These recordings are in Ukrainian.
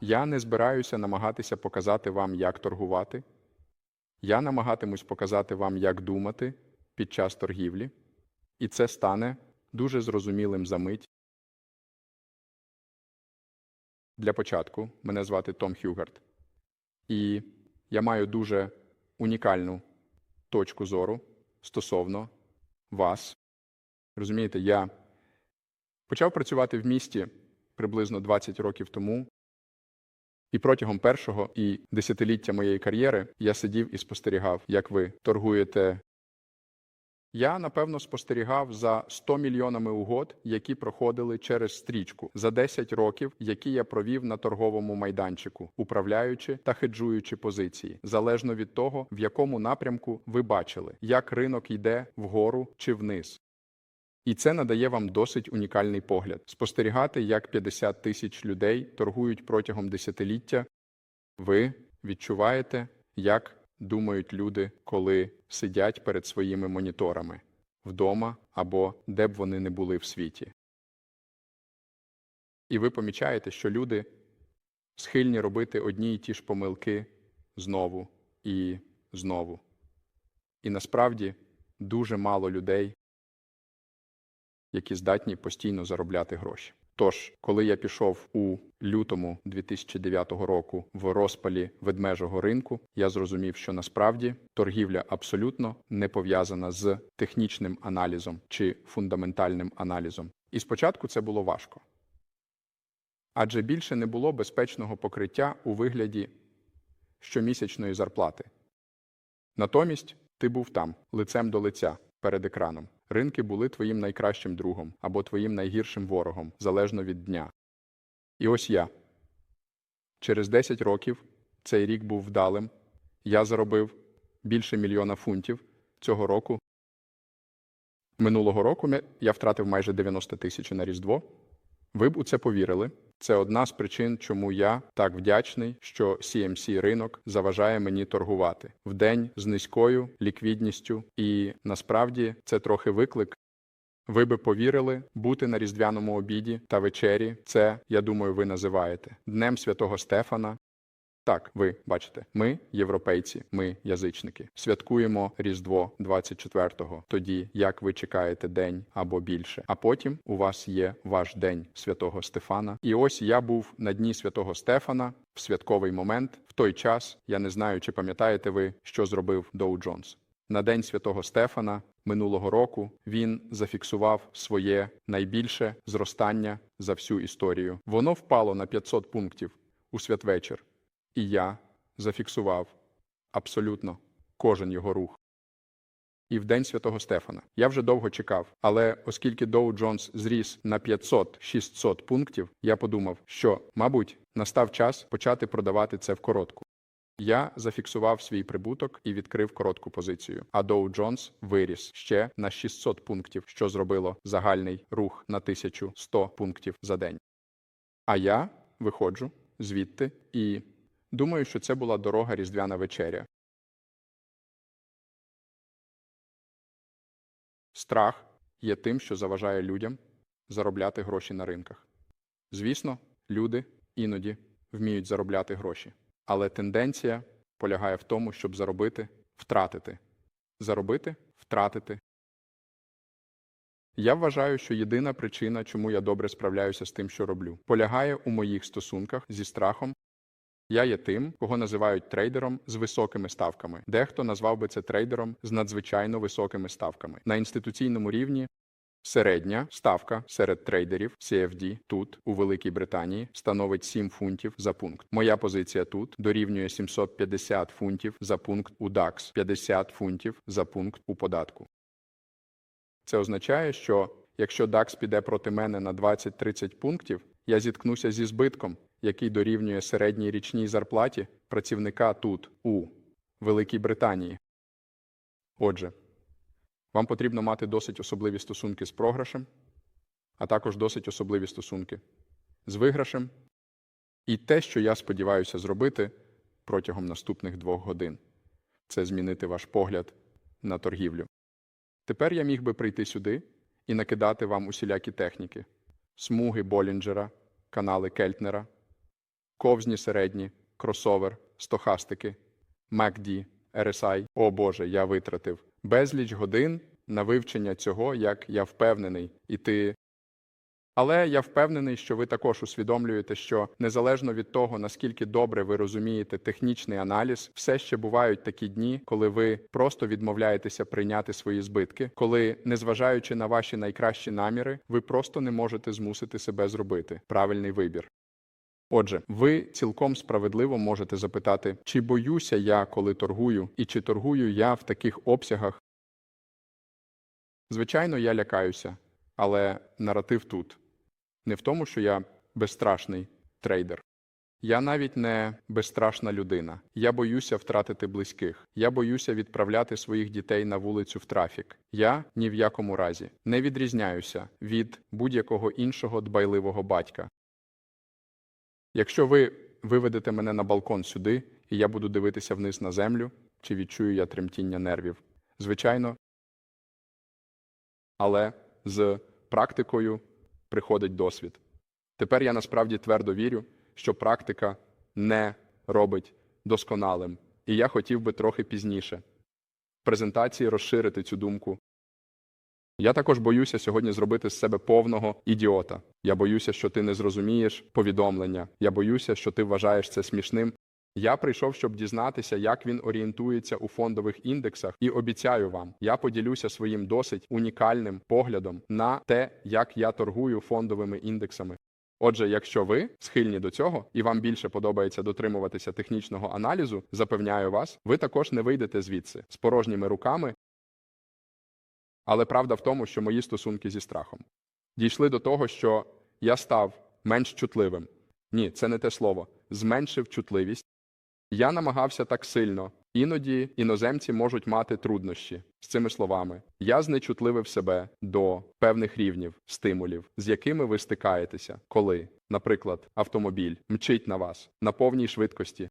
Я не збираюся намагатися показати вам, як торгувати. Я намагатимусь показати вам, як думати під час торгівлі, і це стане дуже зрозумілим за мить. Для початку мене звати Том Хюгарт, і я маю дуже унікальну точку зору стосовно вас. Розумієте, я почав працювати в місті приблизно 20 років тому, і протягом першого і десятиліття моєї кар'єри я сидів і спостерігав, як ви торгуєте. Я, напевно, спостерігав за 100 мільйонами угод, які проходили через стрічку за 10 років, які я провів на торговому майданчику, управляючи та хеджуючи позиції, залежно від того, в якому напрямку ви бачили, як ринок йде вгору чи вниз. І це надає вам досить унікальний погляд спостерігати, як 50 тисяч людей торгують протягом десятиліття. Ви відчуваєте, як думають люди, коли сидять перед своїми моніторами вдома або де б вони не були в світі. І ви помічаєте, що люди схильні робити одні й ті ж помилки знову і знову. І насправді дуже мало людей які здатні постійно заробляти гроші. Тож, коли я пішов у лютому 2009 року в розпалі ведмежого ринку, я зрозумів, що насправді торгівля абсолютно не пов'язана з технічним аналізом чи фундаментальним аналізом. І спочатку це було важко. Адже більше не було безпечного покриття у вигляді щомісячної зарплати. Натомість ти був там, лицем до лиця, перед екраном. Ринки були твоїм найкращим другом або твоїм найгіршим ворогом, залежно від дня. І ось я. Через 10 років цей рік був вдалим. Я заробив більше мільйона фунтів цього року. Минулого року я втратив майже 90 тисяч на Різдво. Ви б у це повірили. Це одна з причин, чому я так вдячний, що CMC ринок заважає мені торгувати в день з низькою ліквідністю, і насправді це трохи виклик. Ви би повірили бути на різдвяному обіді та вечері. Це, я думаю, ви називаєте Днем Святого Стефана. Так, ви бачите, ми, європейці, ми язичники, святкуємо Різдво 24-го, тоді як ви чекаєте день або більше. А потім у вас є ваш день святого Стефана. І ось я був на дні святого Стефана в святковий момент. В той час я не знаю, чи пам'ятаєте ви, що зробив Доу Джонс. На день святого Стефана минулого року він зафіксував своє найбільше зростання за всю історію. Воно впало на 500 пунктів у святвечір. І я зафіксував абсолютно кожен його рух. І в день святого Стефана я вже довго чекав, але оскільки Доу Джонс зріс на 500-600 пунктів, я подумав, що, мабуть, настав час почати продавати це в коротку. Я зафіксував свій прибуток і відкрив коротку позицію. А Доу Джонс виріс ще на 600 пунктів, що зробило загальний рух на 1100 пунктів за день. А я виходжу звідти і Думаю, що це була дорога різдвяна вечеря. Страх є тим, що заважає людям заробляти гроші на ринках. Звісно, люди іноді вміють заробляти гроші, але тенденція полягає в тому, щоб заробити, втратити. Заробити, втратити. Я вважаю, що єдина причина, чому я добре справляюся з тим, що роблю, полягає у моїх стосунках зі страхом я є тим, кого називають трейдером з високими ставками. Дехто назвав би це трейдером з надзвичайно високими ставками. На інституційному рівні середня ставка серед трейдерів CFD тут, у Великій Британії, становить 7 фунтів за пункт. Моя позиція тут дорівнює 750 фунтів за пункт у DAX, 50 фунтів за пункт у податку. Це означає, що якщо DAX піде проти мене на 20-30 пунктів, я зіткнуся зі збитком який дорівнює середній річній зарплаті працівника тут, у Великій Британії. Отже, вам потрібно мати досить особливі стосунки з програшем, а також досить особливі стосунки з виграшем. І те, що я сподіваюся зробити протягом наступних двох годин, це змінити ваш погляд на торгівлю. Тепер я міг би прийти сюди і накидати вам усілякі техніки, смуги Болінджера, канали Кельтнера ковзні середні, кросовер, стохастики, MACD, RSI. О Боже, я витратив безліч годин на вивчення цього, як я впевнений, і ти. Але я впевнений, що ви також усвідомлюєте, що незалежно від того, наскільки добре ви розумієте технічний аналіз, все ще бувають такі дні, коли ви просто відмовляєтеся прийняти свої збитки, коли, незважаючи на ваші найкращі наміри, ви просто не можете змусити себе зробити правильний вибір. Отже, ви цілком справедливо можете запитати, чи боюся я, коли торгую, і чи торгую я в таких обсягах. Звичайно, я лякаюся, але наратив тут не в тому, що я безстрашний трейдер. Я навіть не безстрашна людина. Я боюся втратити близьких. Я боюся відправляти своїх дітей на вулицю в трафік. Я ні в якому разі не відрізняюся від будь-якого іншого дбайливого батька. Якщо ви виведете мене на балкон сюди, і я буду дивитися вниз на землю, чи відчую я тремтіння нервів? Звичайно. Але з практикою приходить досвід. Тепер я насправді твердо вірю, що практика не робить досконалим. І я хотів би трохи пізніше в презентації розширити цю думку. Я також боюся сьогодні зробити з себе повного ідіота. Я боюся, що ти не зрозумієш повідомлення. Я боюся, що ти вважаєш це смішним. Я прийшов, щоб дізнатися, як він орієнтується у фондових індексах, і обіцяю вам, я поділюся своїм досить унікальним поглядом на те, як я торгую фондовими індексами. Отже, якщо ви схильні до цього і вам більше подобається дотримуватися технічного аналізу, запевняю вас, ви також не вийдете звідси з порожніми руками. Але правда в тому, що мої стосунки зі страхом дійшли до того, що я став менш чутливим. Ні, це не те слово. Зменшив чутливість. Я намагався так сильно. Іноді іноземці можуть мати труднощі з цими словами. Я знечутливив себе до певних рівнів, стимулів, з якими ви стикаєтеся, коли, наприклад, автомобіль мчить на вас на повній швидкості.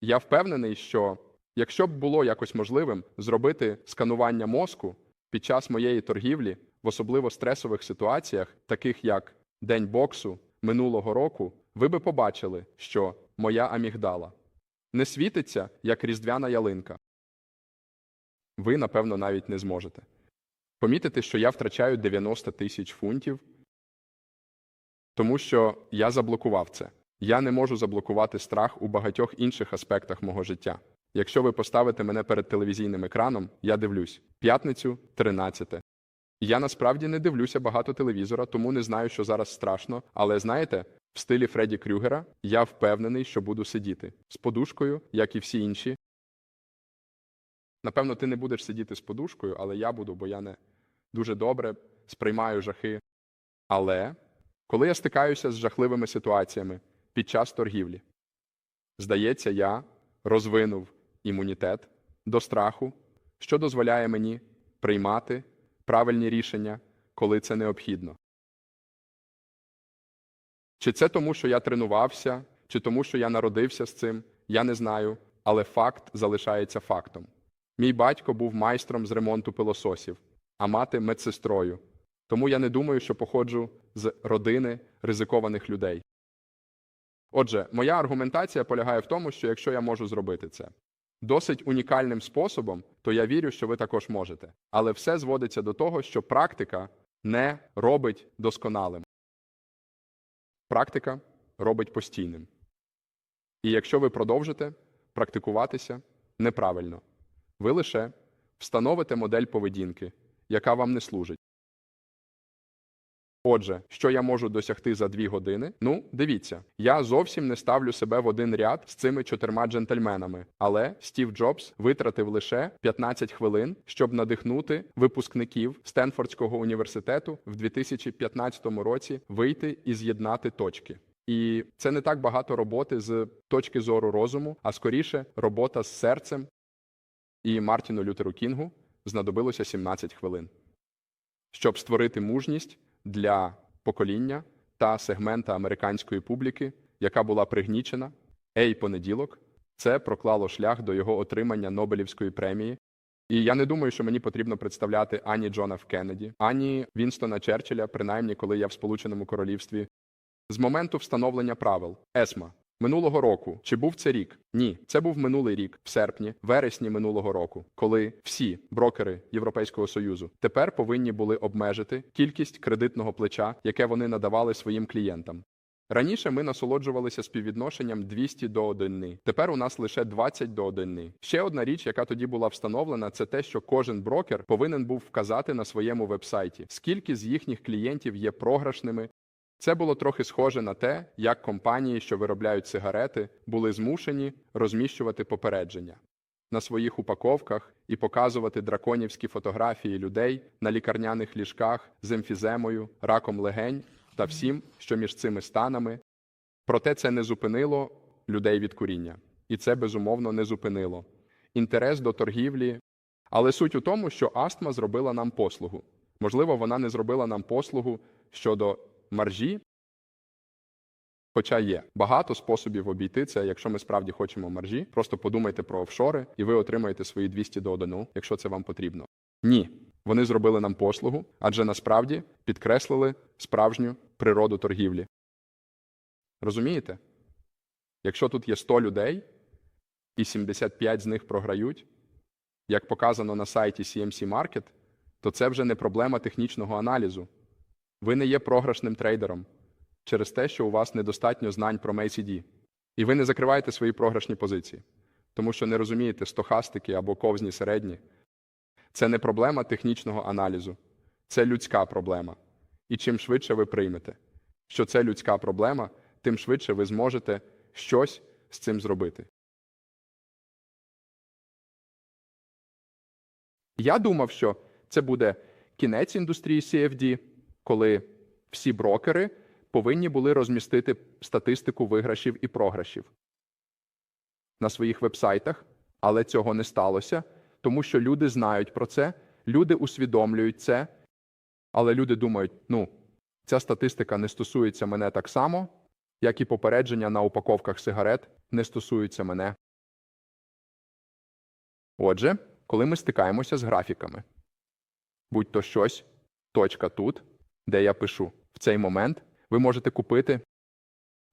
Я впевнений, що якщо б було якось можливим зробити сканування мозку під час моєї торгівлі в особливо стресових ситуаціях, таких як день боксу минулого року, ви би побачили, що моя амігдала не світиться, як різдвяна ялинка. Ви, напевно, навіть не зможете. Помітити, що я втрачаю 90 тисяч фунтів, тому що я заблокував це. Я не можу заблокувати страх у багатьох інших аспектах мого життя. Якщо ви поставите мене перед телевізійним екраном, я дивлюсь п'ятницю 13. Я насправді не дивлюся багато телевізора, тому не знаю, що зараз страшно. Але знаєте, в стилі Фредді Крюгера я впевнений, що буду сидіти з подушкою, як і всі інші. Напевно, ти не будеш сидіти з подушкою, але я буду, бо я не дуже добре сприймаю жахи. Але коли я стикаюся з жахливими ситуаціями під час торгівлі, здається, я розвинув імунітет до страху, що дозволяє мені приймати правильні рішення, коли це необхідно. Чи це тому, що я тренувався, чи тому, що я народився з цим, я не знаю, але факт залишається фактом. Мій батько був майстром з ремонту пилососів, а мати медсестрою. Тому я не думаю, що походжу з родини ризикованих людей. Отже, моя аргументація полягає в тому, що якщо я можу зробити це досить унікальним способом, то я вірю, що ви також можете. Але все зводиться до того, що практика не робить досконалим. Практика робить постійним. І якщо ви продовжите практикуватися неправильно, ви лише встановите модель поведінки, яка вам не служить. Отже, що я можу досягти за дві години? Ну, дивіться, я зовсім не ставлю себе в один ряд з цими чотирма джентльменами, але Стів Джобс витратив лише 15 хвилин, щоб надихнути випускників Стенфордського університету в 2015 році вийти і з'єднати точки. І це не так багато роботи з точки зору розуму, а скоріше робота з серцем. І Мартіну Лютеру Кінгу знадобилося 17 хвилин, щоб створити мужність для покоління та сегмента американської публіки, яка була пригнічена. Ей, понеділок, це проклало шлях до його отримання Нобелівської премії. І я не думаю, що мені потрібно представляти ані Джона Ф. Кеннеді, ані Вінстона Черчилля, принаймні, коли я в Сполученому Королівстві з моменту встановлення правил. ЕСМА. Минулого року. Чи був це рік? Ні, це був минулий рік, в серпні, вересні минулого року, коли всі брокери Європейського союзу тепер повинні були обмежити кількість кредитного плеча, яке вони надавали своїм клієнтам. Раніше ми насолоджувалися співвідношенням 200 до 1. Тепер у нас лише 20 до 1. Ще одна річ, яка тоді була встановлена, це те, що кожен брокер повинен був вказати на своєму вебсайті, скільки з їхніх клієнтів є програшними. Це було трохи схоже на те, як компанії, що виробляють сигарети, були змушені розміщувати попередження на своїх упаковках і показувати драконівські фотографії людей на лікарняних ліжках з емфіземою, раком легень та всім, що між цими станами. Проте це не зупинило людей від куріння, і це безумовно не зупинило інтерес до торгівлі. Але суть у тому, що астма зробила нам послугу. Можливо, вона не зробила нам послугу щодо маржі. Хоча є багато способів обійти це, якщо ми справді хочемо маржі. Просто подумайте про офшори, і ви отримаєте свої 200 до 1, якщо це вам потрібно. Ні, вони зробили нам послугу, адже насправді підкреслили справжню природу торгівлі. Розумієте? Якщо тут є 100 людей, і 75 з них програють, як показано на сайті CMC Market, то це вже не проблема технічного аналізу. Ви не є програшним трейдером через те, що у вас недостатньо знань про MACD. І ви не закриваєте свої програшні позиції, тому що не розумієте стохастики або ковзні середні. Це не проблема технічного аналізу, це людська проблема. І чим швидше ви приймете, що це людська проблема, тим швидше ви зможете щось з цим зробити. Я думав, що це буде кінець індустрії CFD, коли всі брокери повинні були розмістити статистику виграшів і програшів на своїх вебсайтах, але цього не сталося, тому що люди знають про це, люди усвідомлюють це, але люди думають: ну, ця статистика не стосується мене так само, як і попередження на упаковках сигарет не стосуються мене. Отже, коли ми стикаємося з графіками, будь то щось, точка тут, де я пишу, в цей момент ви можете купити.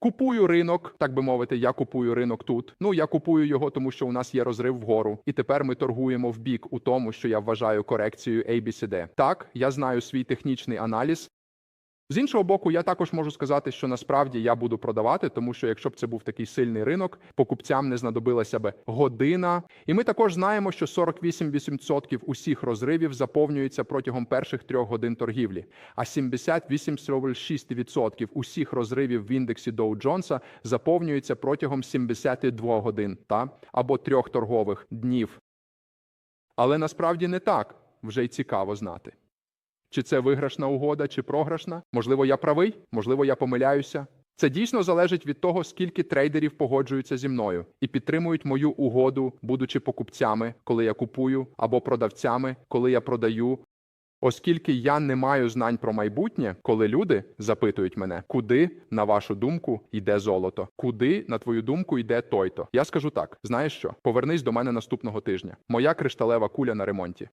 Купую ринок, так би мовити, я купую ринок тут. Ну, я купую його, тому що у нас є розрив вгору, і тепер ми торгуємо в бік у тому, що я вважаю корекцією ABCD. Так, я знаю свій технічний аналіз. З іншого боку, я також можу сказати, що насправді я буду продавати, тому що якщо б це був такий сильний ринок, покупцям не знадобилася би година. І ми також знаємо, що 48% усіх розривів заповнюються протягом перших трьох годин торгівлі, а 78,6% усіх розривів в індексі Dow Джонса заповнюються протягом 72 годин та або трьох торгових днів. Але насправді не так вже й цікаво знати. Чи це виграшна угода, чи програшна? Можливо, я правий, можливо, я помиляюся. Це дійсно залежить від того, скільки трейдерів погоджуються зі мною і підтримують мою угоду, будучи покупцями, коли я купую, або продавцями, коли я продаю. Оскільки я не маю знань про майбутнє, коли люди запитують мене, куди, на вашу думку, йде золото, куди, на твою думку, йде той-то. Я скажу так: знаєш що? Повернись до мене наступного тижня. Моя кришталева куля на ремонті.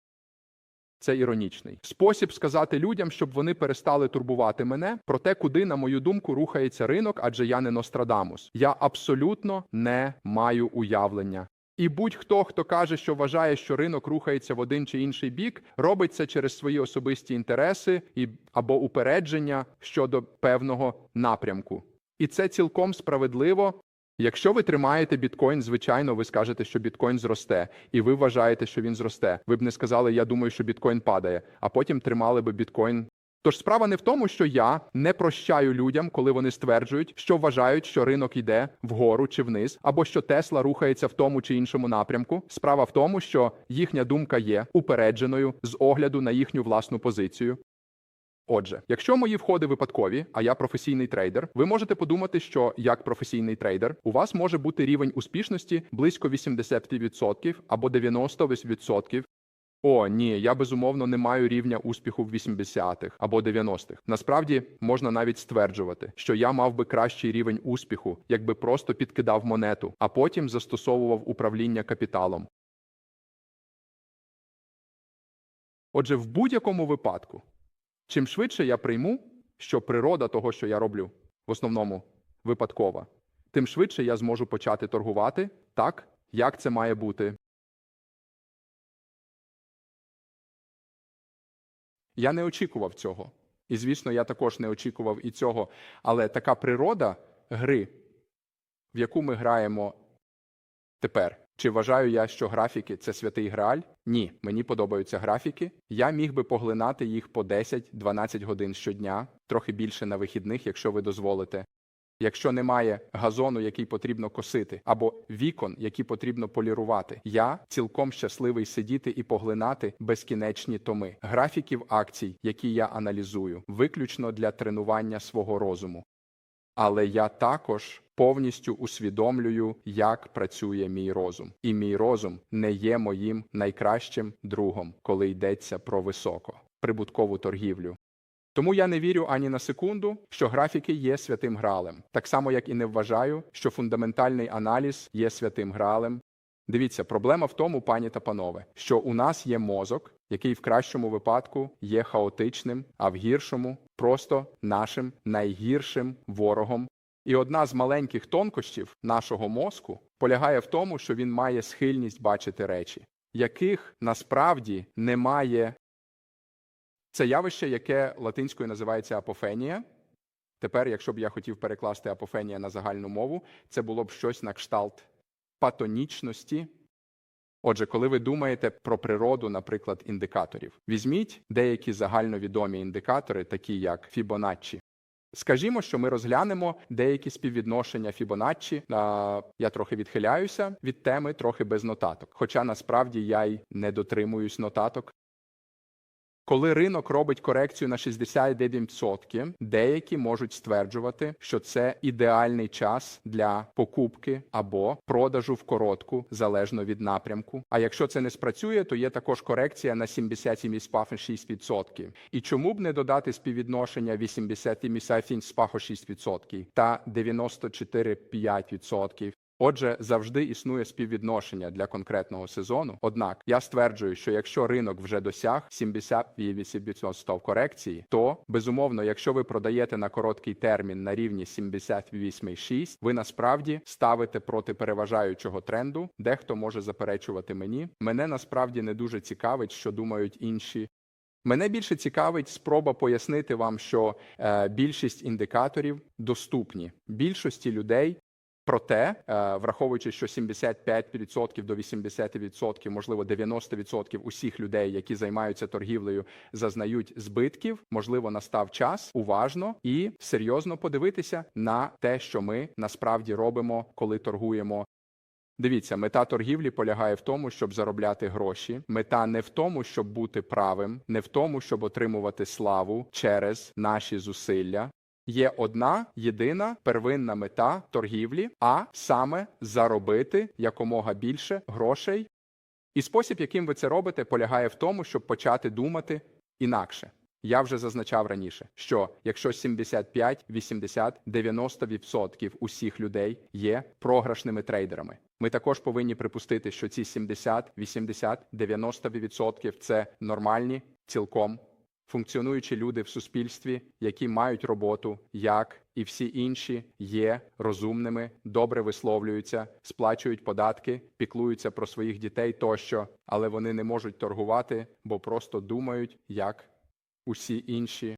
Це іронічний спосіб сказати людям, щоб вони перестали турбувати мене про те, куди, на мою думку, рухається ринок, адже я не Нострадамус. Я абсолютно не маю уявлення. І будь-хто, хто каже, що вважає, що ринок рухається в один чи інший бік, робить це через свої особисті інтереси і або упередження щодо певного напрямку. І це цілком справедливо. Якщо ви тримаєте біткоін, звичайно, ви скажете, що біткоін зросте, і ви вважаєте, що він зросте. Ви б не сказали, я думаю, що біткоін падає, а потім тримали би біткоін. Тож справа не в тому, що я не прощаю людям, коли вони стверджують, що вважають, що ринок йде вгору чи вниз, або що Тесла рухається в тому чи іншому напрямку. Справа в тому, що їхня думка є упередженою з огляду на їхню власну позицію. Отже, якщо мої входи випадкові, а я професійний трейдер, ви можете подумати, що як професійний трейдер у вас може бути рівень успішності близько 80% або 90%. О, ні, я безумовно не маю рівня успіху в 80-х або 90-х. Насправді можна навіть стверджувати, що я мав би кращий рівень успіху, якби просто підкидав монету, а потім застосовував управління капіталом. Отже, в будь-якому випадку, чим швидше я прийму, що природа того, що я роблю, в основному випадкова, тим швидше я зможу почати торгувати так, як це має бути. Я не очікував цього. І, звісно, я також не очікував і цього. Але така природа гри, в яку ми граємо тепер. Чи вважаю я, що графіки це святий грааль? Ні, мені подобаються графіки. Я міг би поглинати їх по 10-12 годин щодня, трохи більше на вихідних, якщо ви дозволите. Якщо немає газону, який потрібно косити, або вікон, які потрібно полірувати, я цілком щасливий сидіти і поглинати безкінечні томи графіків акцій, які я аналізую, виключно для тренування свого розуму. Але я також повністю усвідомлюю, як працює мій розум, і мій розум не є моїм найкращим другом, коли йдеться про високо прибуткову торгівлю. Тому я не вірю ані на секунду, що графіки є святим гралем, так само як і не вважаю, що фундаментальний аналіз є святим гралем. Дивіться, проблема в тому, пані та панове, що у нас є мозок, який в кращому випадку є хаотичним, а в гіршому просто нашим найгіршим ворогом. І одна з маленьких тонкощів нашого мозку полягає в тому, що він має схильність бачити речі, яких насправді немає. Це явище, яке латинською називається апофенія. Тепер, якщо б я хотів перекласти апофенія на загальну мову, це було б щось на кшталт патонічності. Отже, коли ви думаєте про природу, наприклад, індикаторів, візьміть деякі загальновідомі індикатори, такі як Фібоначчі. Скажімо, що ми розглянемо деякі співвідношення Фібоначчі. Я трохи відхиляюся від теми, трохи без нотаток. Хоча насправді я й не дотримуюсь нотаток. Коли ринок робить корекцію на 69%, деякі можуть стверджувати, що це ідеальний час для покупки або продажу в коротку, залежно від напрямку. А якщо це не спрацює, то є також корекція на 77,6%. І чому б не додати співвідношення 87,6% та 94,5%? Отже, завжди існує співвідношення для конкретного сезону. Однак я стверджую, що якщо ринок вже досяг 78% корекції, то безумовно, якщо ви продаєте на короткий термін на рівні 78,6, ви насправді ставите проти переважаючого тренду. Дехто може заперечувати мені. Мене насправді не дуже цікавить, що думають інші. Мене більше цікавить спроба пояснити вам, що е, більшість індикаторів доступні більшості людей. Проте, е, враховуючи, що 75% до 80%, можливо 90% усіх людей, які займаються торгівлею, зазнають збитків, можливо, настав час уважно і серйозно подивитися на те, що ми насправді робимо, коли торгуємо. Дивіться, мета торгівлі полягає в тому, щоб заробляти гроші. Мета не в тому, щоб бути правим, не в тому, щоб отримувати славу через наші зусилля. Є одна єдина первинна мета торгівлі, а саме заробити якомога більше грошей. І спосіб, яким ви це робите, полягає в тому, щоб почати думати інакше. Я вже зазначав раніше, що якщо 75, 80, 90% усіх людей є програшними трейдерами, ми також повинні припустити, що ці 70, 80, 90% – це нормальні, цілком функціонуючі люди в суспільстві, які мають роботу, як і всі інші є розумними, добре висловлюються, сплачують податки, піклуються про своїх дітей тощо, але вони не можуть торгувати, бо просто думають, як усі інші